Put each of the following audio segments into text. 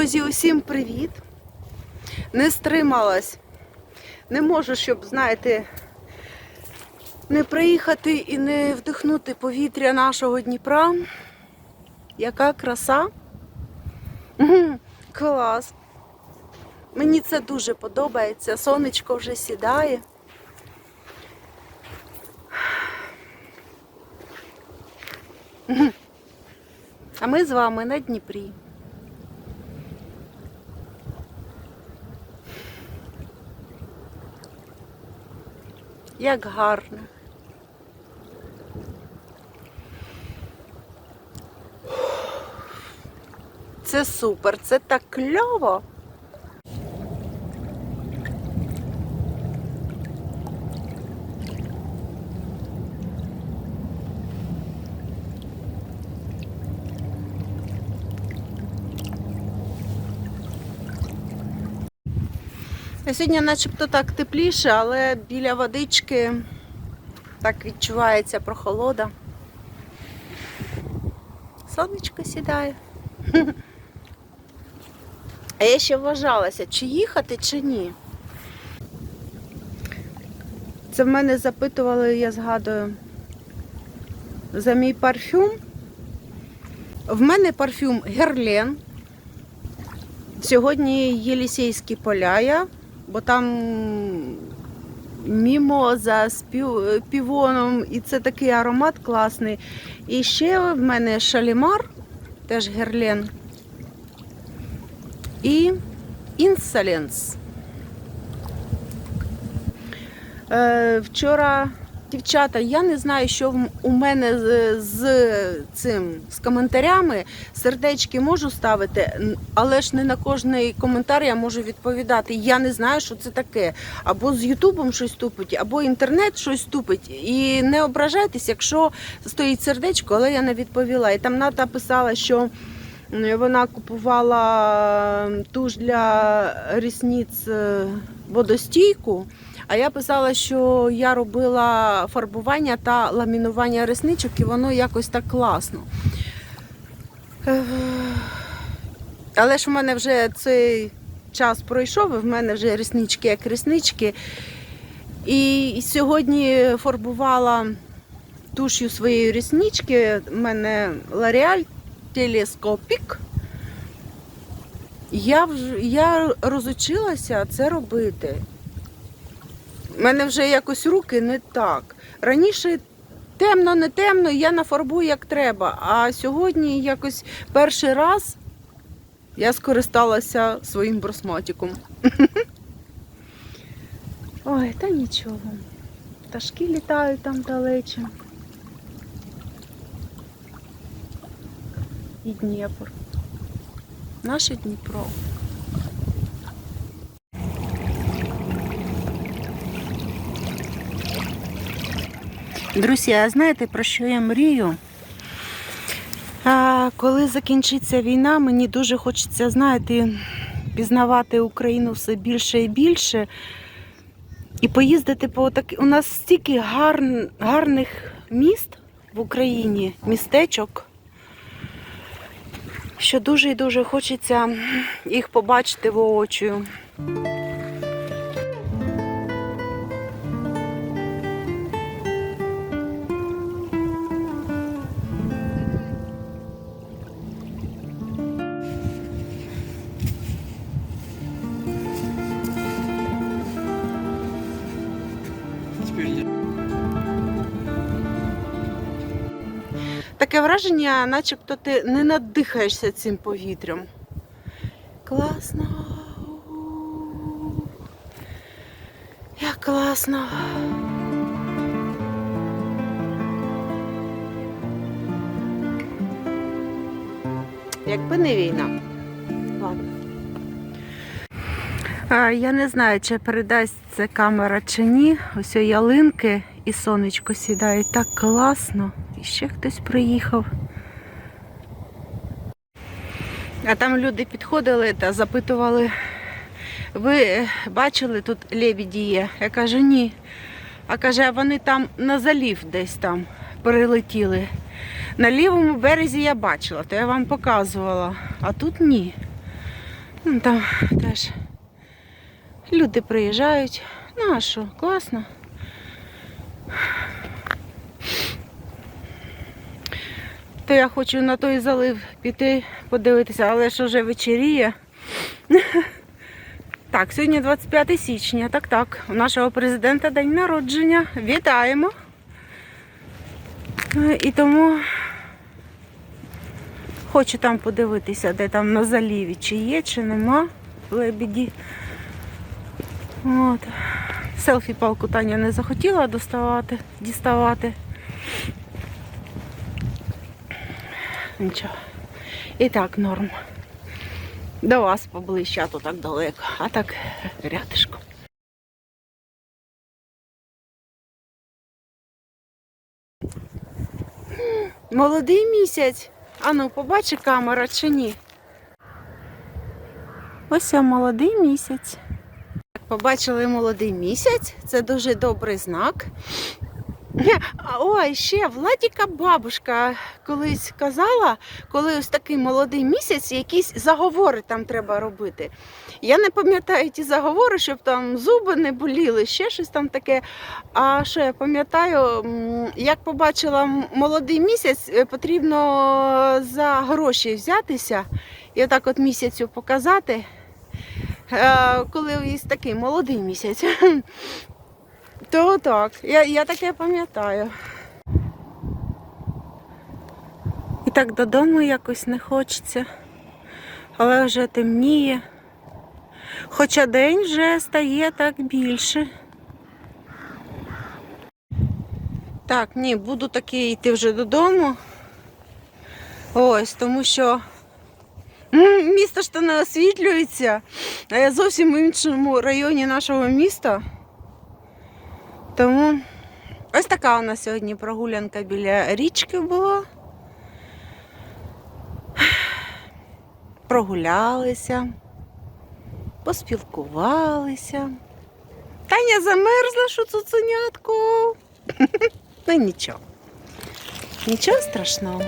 Друзі, усім привіт! Не стрималась. Не можу, щоб, знаєте, не приїхати і не вдихнути повітря нашого Дніпра. Яка краса. Клас. Мені це дуже подобається. Сонечко вже сідає. А ми з вами на Дніпрі. Як гарно. Це супер, це так кльово. Сьогодні начебто так тепліше, але біля водички так відчувається прохолода. Сонечко сідає. А я ще вважалася, чи їхати, чи ні. Це в мене запитували, я згадую, за мій парфюм. В мене парфюм Герлен. Сьогодні Єлісейські поля я, бо там мімоза з пів- півоном, і це такий аромат класний. І ще в мене шалімар, теж герлен. І інсоленс. Е, вчора, дівчата, я не знаю, що у мене з, з цим з коментарями. Сердечки можу ставити, але ж не на кожний коментар я можу відповідати. Я не знаю, що це таке. Або з Ютубом щось тупить, або інтернет щось тупить. І не ображайтесь, якщо стоїть сердечко, але я не відповіла. І там Ната писала, що вона купувала туш для рісниць е, водостійку. А я писала, що я робила фарбування та ламінування ресничок, і воно якось так класно. Але ж в мене вже цей час пройшов, і в мене вже реснички як реснички. І сьогодні фарбувала туш'ю своєї реснички. У мене L'Oreal Telescopic. Я, вже, я розучилася це робити. У мене вже якось руки не так. Раніше темно, не темно, я нафарбую як треба. А сьогодні якось перший раз я скористалася своїм бросматиком. Ой, та нічого. Пташки літають там далече. І Дніпр. Наше Дніпро. Друзі, а знаєте, про що я мрію? А, коли закінчиться війна, мені дуже хочеться, знаєте, пізнавати Україну все більше і більше. І поїздити по так. У нас стільки гарн... гарних міст в Україні, містечок, що дуже і дуже хочеться їх побачити воочию. Таке враження, начебто ти не надихаєшся цим повітрям. Класно. Як класно. Якби не війна. Я не знаю, чи передасть це камера чи ні. Ось о ялинки і сонечко сідає. Так класно. І ще хтось приїхав. А там люди підходили та запитували, ви бачили тут лебіді є? Я кажу, ні. А каже, а вони там на залів десь там перелетіли. На лівому березі я бачила, то я вам показувала, а тут ні. Ну, Там теж люди приїжджають. Ну а що, класно. То я хочу на той залив піти подивитися, але ж вже вечеріє. Так, сьогодні 25 січня. Так, так. У нашого президента день народження. Вітаємо. І тому хочу там подивитися, де там на заліві, чи є, чи нема лебеді. От. Селфі палку Таня не захотіла доставати, діставати. Нічого. І так, норм. До вас поближче, а то так далеко, а так рядишком. Молодий місяць. Ану, побачи камера чи ні? Ось я молодий місяць. Побачили молодий місяць, це дуже добрий знак. Ой, ще Владіка бабушка колись казала, коли ось такий молодий місяць, якісь заговори там треба робити. Я не пам'ятаю ті заговори, щоб там зуби не боліли, ще щось там таке. А що я пам'ятаю, як побачила молодий місяць, е, потрібно за гроші взятися і отак от місяцю показати, коли є такий молодий місяць. То так, я, я таке пам'ятаю. І так додому якось не хочеться, але вже темніє. Хоча день вже стає так більше. Так, ні, буду таки йти вже додому. Ось, тому що місто ж то не освітлюється, а я зовсім в іншому районі нашого міста. Тому ось така у нас сьогодні прогулянка біля річки була. Прогулялися, поспілкувалися. Таня замерзла, що цуценятко. Ну нічого. Нічого страшного.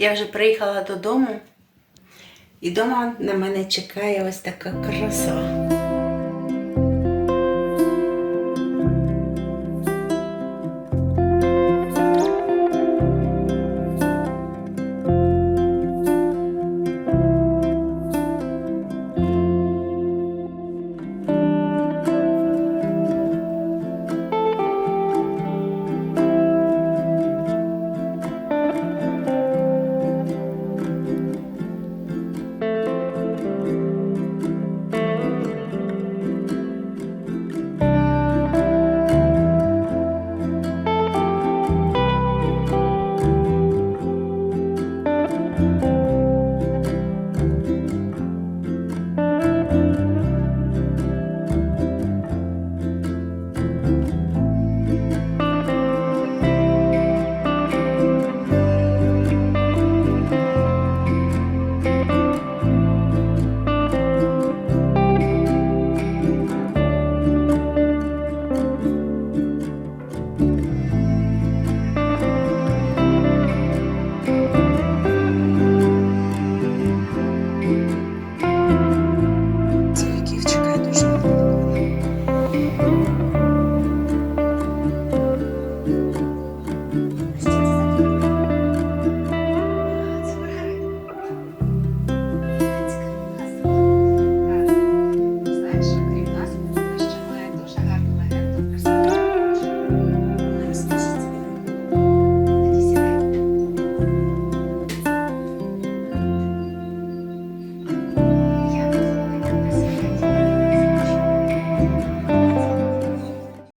Я вже приїхала додому, і вдома на мене чекає ось така краса.